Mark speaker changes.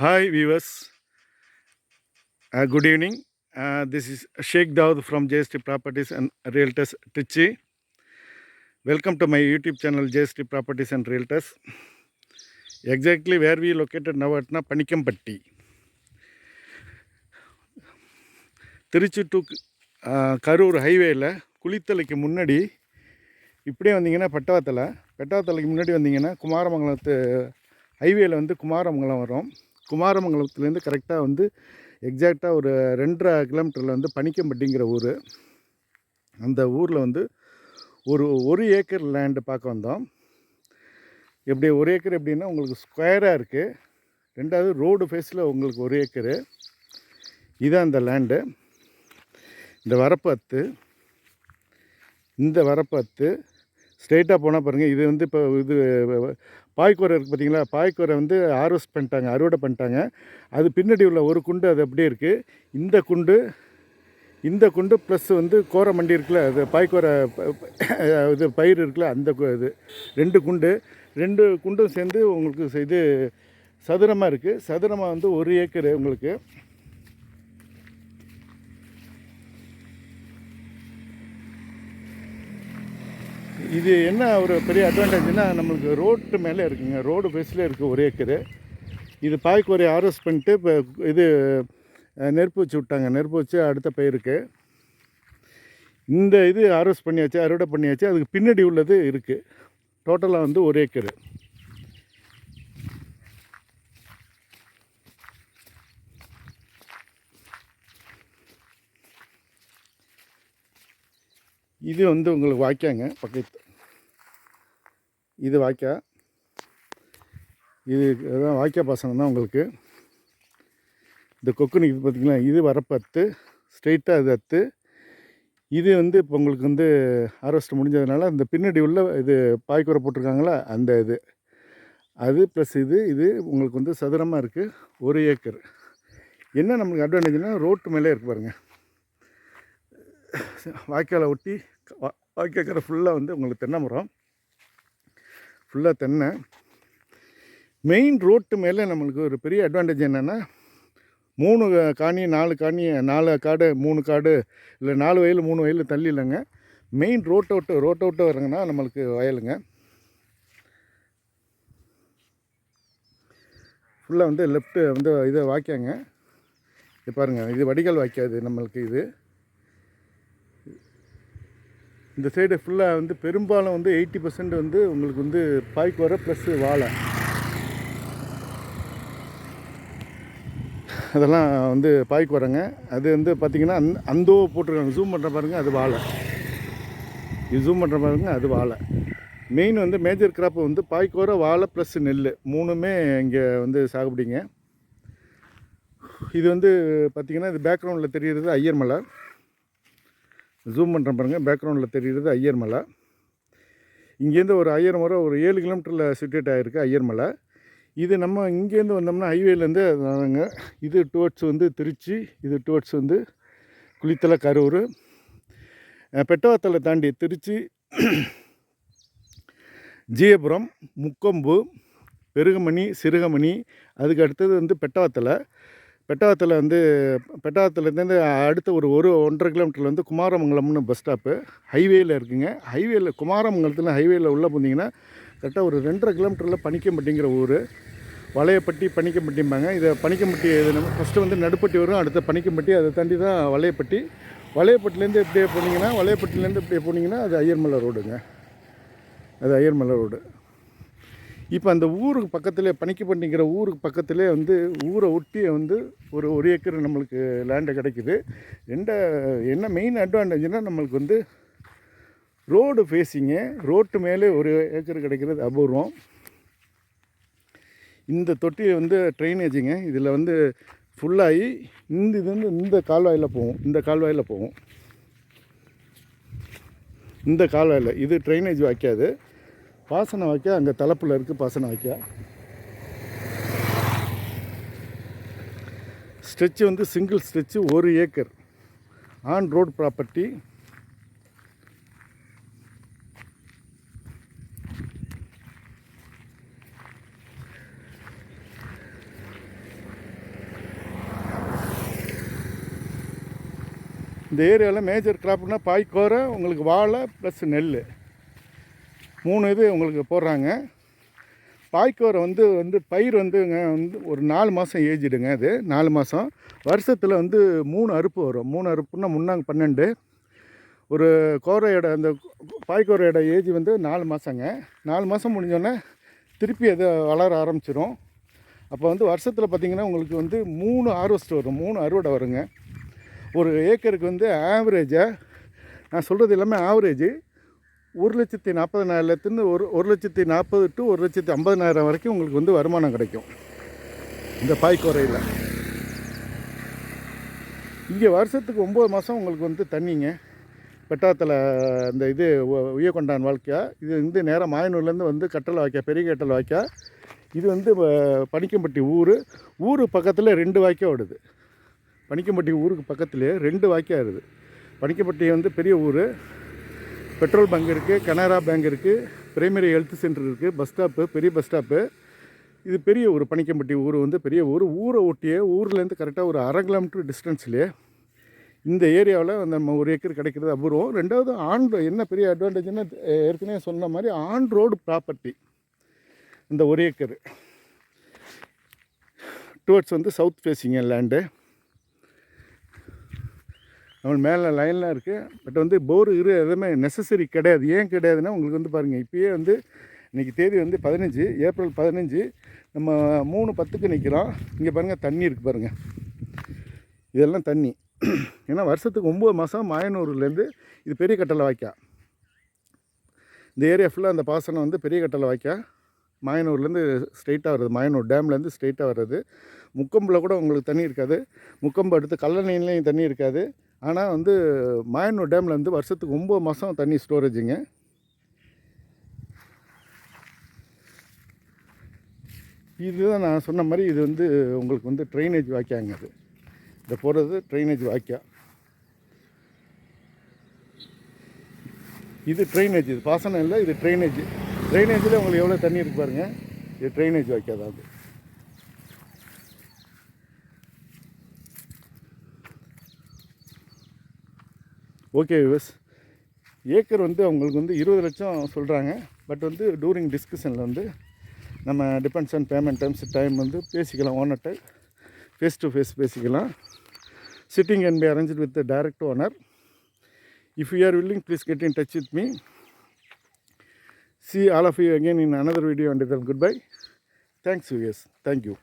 Speaker 1: Hi, viewers. Uh, good evening. Uh, this is Sheikh Daud from JST Properties and Realtors Trichy. Welcome to my YouTube channel JST Properties and Realtors. Exactly where we located now at na Panikampatti. Trichy to Karur ஹைவேயில் குளித்தலைக்கு முன்னாடி இப்படியே வந்தீங்கன்னா பட்டவத்தலை பட்டவத்தலைக்கு முன்னாடி வந்தீங்கன்னா குமாரமங்கலத்து ஹைவேல வந்து குமாரமங்கலம் வரும் குமாரமங்கலத்துலேருந்து கரெக்டாக வந்து எக்ஸாக்டாக ஒரு ரெண்டரை கிலோமீட்டரில் வந்து பனிக்கம்பட்டிங்கிற ஊர். அந்த ஊரில் வந்து ஒரு ஒரு ஏக்கர் லேண்டு பார்க்க வந்தோம். எப்படி ஒரு ஏக்கர் எப்படின்னா உங்களுக்கு ஸ்கொயராக இருக்குது ரெண்டாவது ரோடு ஃபேஸில் உங்களுக்கு ஒரு ஏக்கரு இதான் அந்த லேண்டு இந்த வரப்பத்து. இந்த வரப்பத்து. ஸ்ட்ரெயிட்டாக போனால் பாருங்கள் இது வந்து இப்போ இது பாய்க்கூரை இருக்குது பார்த்தீங்களா பாய்க்கூரை வந்து ஹார்வெஸ்ட் பண்ணிட்டாங்க அறுவடை பண்ணிட்டாங்க. அது பின்னாடி உள்ள ஒரு குண்டு அது அப்படியே இருக்குது இந்த குண்டு இந்த குண்டு ப்ளஸ் வந்து கோரை மண்டி இருக்குல்ல அது பாய்க்கூரை இது பயிர் இருக்குல்ல அந்த கு- இது ரெண்டு குண்டு. ரெண்டு குண்டும் சேர்ந்து உங்களுக்கு இது சதுரமாக இருக்குது சதுரமாக வந்து ஒரு ஏக்கர் உங்களுக்கு. இது என்ன ஒரு பெரிய அட்வான்டேஜ்னால் நம்மளுக்கு ரோட்டு மேலே இருக்குங்க. ரோடு பேஸில் இருக்குது ஒரு ஏக்கரு. இது பாய்க்கு ஒரு ஆர்எஸ் பண்ணிட்டு இப்போ இது நெருப்பு வச்சு விட்டாங்க. நெருப்பு வச்சு அடுத்த பயிருக்கு. இந்த இது ஆர்எஸ் பண்ணியாச்சு அறுவடை பண்ணியாச்சு. அதுக்கு பின்னாடி உள்ளது இருக்குது டோட்டலாக வந்து ஒரு ஏக்கரு. இது வந்து உங்களுக்கு வாய்க்காங்க பக்கத்து. இது வாய்க்கா. இது அதான் வாய்க்கா பாசனம் தான் உங்களுக்கு. இந்த கொக்கு இது பார்த்தீங்களா இது வரப்பத்து ஸ்ட்ரெயிட்டாக இது அத்து. இது வந்து இப்போ உங்களுக்கு வந்து ஹார்வெஸ்ட் முடிஞ்சதுனால அந்த பின்னாடி உள்ள இது பாய்க்குறை போட்டிருக்காங்களா அந்த இது. அது ப்ளஸ் இது இது உங்களுக்கு வந்து சதுரமாக இருக்குது ஒரு ஏக்கர். என்ன நம்மளுக்கு அட்வான்டேஜ்னால் ரோட்டு மேலே இருக்கு பாருங்கள் வாய்க்காலை ஒட்டி வா- வாய்க்காக்கரை ஃபுல்லாக வந்து உங்களுக்கு தென்னை மரம். ஃபுல்லாக தென்னை. மெயின் ரோட்டு மேலே நம்மளுக்கு ஒரு பெரிய அட்வான்டேஜ் என்னென்னா மூணு காணி நாலு காணி நாலு காடு மூணு காடு இல்லை நாலு வயல் மூணு வயல் தள்ளி இல்லைங்க. மெயின் ரோட்டை விட்டு ரோட்டை விட்டு வரங்கன்னா நம்மளுக்கு வயலுங்க. ஃபுல்லாக வந்து லெஃப்ட்டு வந்து இதை வாய்க்காங்க. இது பாருங்கள் இது வடிகால் வாய்க்காது நம்மளுக்கு இது. இந்த சைடு ஃபுல்லாக வந்து பெரும்பாலும் வந்து எயிட்டி பர்சன்ட் வந்து உங்களுக்கு வந்து பாய்க்கு வர ப்ளஸ்ஸு வாழை. அதெல்லாம் வந்து பாய்க்கு வரங்க. அது வந்து பார்த்திங்கன்னா அந் அந்தோ போட்டிருக்காங்க. ஜூம் பண்ணுற பாருங்க அது வாழை. இது ஜூம் பண்ணுற பாருங்க அது வாழை. மெயின் வந்து மேஜர் கிராப் வந்து பாய்க்கோர வாழை ப்ளஸ் நெல் மூணுமே இங்கே வந்து சாகுபடிங்க. இது வந்து பார்த்திங்கன்னா இது பேக்ரவுண்டில் தெரிகிறது ஐயர் மலை. ஜூம் பண்ணுறேன் பாருங்கள் பேக்ரவுண்டில் தெரிகிறது ஐயர் மலை. இங்கேருந்து ஒரு ஐயர் மலை ஒரு ஏழு கிலோமீட்டரில் சுட்டேட் ஆகிருக்கு ஐயர் மலை. இது நம்ம இங்கேருந்து வந்தோம்னா ஹைவேலேருந்து வராங்க இது டுவர்ட்ஸ் வந்து திருச்சி இது டுவர்ட்ஸ் வந்து குளித்தலை கரூர். பெட்டவாத்தலை தாண்டி திருச்சி ஜீயபுரம் முக்கொம்பு பெருகமணி சிறுகமணி அதுக்கு அடுத்தது வந்து பெட்டவாத்தலை. பெட்டவாத்தில் வந்து பெட்டவாத்திலேருந்து அடுத்த ஒரு ஒரு ஒன்றரை கிலோமீட்டரில் வந்து குமாரமங்கலம்னு பஸ் ஸ்டாப்பு ஹைவேயில் இருக்குங்க. ஹைவேயில் குமாரமங்கலத்தில் ஹைவேயில் உள்ளே போனீங்கன்னா கரெக்டாக ஒரு ரெண்டரை கிலோமீட்டரில் பனிக்கம்பட்டிங்கிற ஊர். வளையப்பட்டி பனிக்கம்பட்டிம்பாங்க இதை பனிக்கம்பட்டி இது நம்ம ஃபஸ்ட்டு வந்து நடுப்பட்டி வரும். அடுத்த பனிக்கம்பட்டி அதை தாண்டி தான் வளையப்பட்டி. வளையப்பட்டிலேருந்து இப்படியே போனீங்கன்னா வளையப்பட்டிலேருந்து இப்படியே போனீங்கன்னா அது ஐயர்மலை ரோடுங்க. அது ஐயர்மலை ரோடு. இப்போ அந்த ஊருக்கு பக்கத்தில் பனிக்கப்பட்டிங்கிற ஊருக்கு பக்கத்திலே வந்து ஊரை ஒட்டி வந்து ஒரு ஒரு ஏக்கர் நம்மளுக்கு லேண்டு கிடைக்குது. ரெண்ட என்ன மெயின் அட்வான்டேஜ்னால் நம்மளுக்கு வந்து ரோடு ஃபேஸிங்கு ரோட்டு மேலே ஒரு ஏக்கர் கிடைக்கிறது அபூர்வம். இந்த தொட்டி வந்து ட்ரைனேஜுங்க இதில் வந்து ஃபுல்லாகி இந்த இது வந்து இந்த கால்வாயில் போகும் இந்த கால்வாயில் போகும். இந்த கால்வாயில் இது ட்ரைனேஜ் வைக்காது பாசனம் வாய்க்கா அங்கே தலைப்பில் இருக்குது பாசனம் வாய்க்கா ஸ்ட்ரெச்சு வந்து சிங்கிள் ஸ்ட்ரெச்சு ஒரு ஏக்கர். On road property. இந்த ஏரியாவில் மேஜர் கிராப்னா பாய்க்கோரை உங்களுக்கு வாழை ப்ளஸ் நெல் மூணு இது உங்களுக்கு போடுறாங்க. பாய்க்கோரை வந்து வந்து பயிர் வந்துங்க வந்து ஒரு நாலு மாதம் ஏஜிடுங்க அது. நாலு மாதம் வருஷத்தில் வந்து மூணு அறுப்பு வரும். மூணு அறுப்புன்னா முன்னாங்க பன்னெண்டு. ஒரு கோரையோட அந்த பாய்க்கோரையோட ஏஜ் வந்து நாலு மாதங்க நாலு மாதம் முடிஞ்சோடனே திருப்பி அதை வளர ஆரம்பிச்சிடும் அப்போ வந்து வருஷத்தில் பார்த்திங்கன்னா உங்களுக்கு வந்து மூணு ஹார்வெஸ்ட் வரும். மூணு அறுவடை வருங்க. ஒரு ஏக்கருக்கு வந்து ஆவரேஜாக நான் சொல்கிறது எல்லாமே ஆவரேஜ். ஒரு லட்சத்தி நாற்பதனாயிரத்துலேருந்து ஒரு ஒரு லட்சத்தி நாற்பது டு ஒரு லட்சத்தி ஐம்பதனாயிரம் வரைக்கும் உங்களுக்கு வந்து வருமானம் கிடைக்கும். இந்த பாய்க்குறையில். இங்கே வருஷத்துக்கு ஒம்பது மாதம் உங்களுக்கு வந்து தண்ணிங்க. பெட்டாத்தில் இந்த இது உ- வாழ்க்கையா இது வந்து நேராக மாயனூர்லேருந்து வந்து கட்டளை வாய்க்கா பெரிய கட்டளை வாய்க்கா இது வந்து பனிக்கம்பட்டி ஊர் ஊர் பக்கத்தில் ரெண்டு வாய்க்கா ஓடுது. பனிக்கம்பட்டி ஊருக்கு பக்கத்துலேயே ரெண்டு வாய்க்கா இருக்குது. பனிக்கம்பட்டி வந்து பெரிய ஊர் பெட்ரோல் பங்க் இருக்குது கனரா பேங்க் இருக்குது பிரைமரி ஹெல்த் சென்டர் இருக்குது பஸ் ஸ்டாப்பு பெரிய பஸ் ஸ்டாப்பு இது பெரிய ஊர் பனிக்கம்பட்டி ஊர் வந்து பெரிய ஊர். ஊரை ஒட்டியே ஊர்லேருந்து கரெக்டாக ஒரு அரை கிலோமீட்டர் டிஸ்டன்ஸ்லேயே இந்த ஏரியாவில் நம்ம ஒரு ஏக்கர் கிடைக்கிறது அபூர்வம். ரெண்டாவது ஆன் என்ன பெரிய அட்வான்டேஜ்னா ஏற்கனவே சொன்ன மாதிரி ஆன் ரோடு ப்ராப்பர்ட்டி இந்த ஒரு ஏக்கர். டுவர்ட்ஸ் வந்து சவுத் ஃபேஸிங்க லேண்டு நம்ம மேலே லைன்லாம் இருக்குது பட் வந்து போர் இரு எதுவுமே நெசசரி கிடையாது. ஏன் கிடையாதுன்னா உங்களுக்கு வந்து பாருங்கள் இப்போயே வந்து இன்றைக்கி தேதி வந்து பதினஞ்சு ஏப்ரல் பதினஞ்சு. நம்ம மூணு பத்துக்கு நிற்கிறோம் இங்கே பாருங்கள் தண்ணி இருக்குது பாருங்கள் இதெல்லாம் தண்ணி. ஏன்னா வருஷத்துக்கு ஒம்பது மாதம் மாயனூர்லேருந்து இது பெரிய கட்டளை வாய்க்கா. இந்த ஏரியா ஃபுல்லாக அந்த பாசனம் வந்து பெரிய கட்டளை வாய்க்கா. மாயனூர்லேருந்து ஸ்ட்ரெயிட்டாக வருது. மாயனூர் டேம்லேருந்து ஸ்ட்ரெயிட்டாக வர்றது. முக்கம்பில் கூட உங்களுக்கு தண்ணி இருக்காது. முக்கம்பு அடுத்து கல்லணையிலையும் தண்ணி இருக்காது. ஆனால் வந்து மாயனூர் டேமில் வந்து வருஷத்துக்கு ஒம்பது மாதம் தண்ணி ஸ்டோரேஜுங்க இதுதான் நான் சொன்ன மாதிரி இது வந்து உங்களுக்கு வந்து ட்ரைனேஜ் வாய்க்காங்க அது. இந்த போகிறது ட்ரைனேஜ் வாய்க்கா. இது ட்ரைனேஜ் இது பாசனம் இல்லை இது ட்ரைனேஜ். ட்ரைனேஜில் உங்களுக்கு எவ்வளோ தண்ணி இருக்கு பாருங்கள் இது ட்ரைனேஜ் வாய்க்கா தான் அது. ஓகே விவஸ் ஏக்கர் வந்து அவங்களுக்கு வந்து இருபது லட்சம் சொல்கிறாங்க பட் வந்து டூரிங் டிஸ்கஷனில் வந்து நம்ம depends on payment times time வந்து பேசிக்கலாம். ஓனர்கிட்ட ஃபேஸ் டு ஃபேஸ் பேசிக்கலாம். Sitting can be arrange with the direct owner if you are willing please get in touch with me see all of you again in another video good bye thanks you yes thank you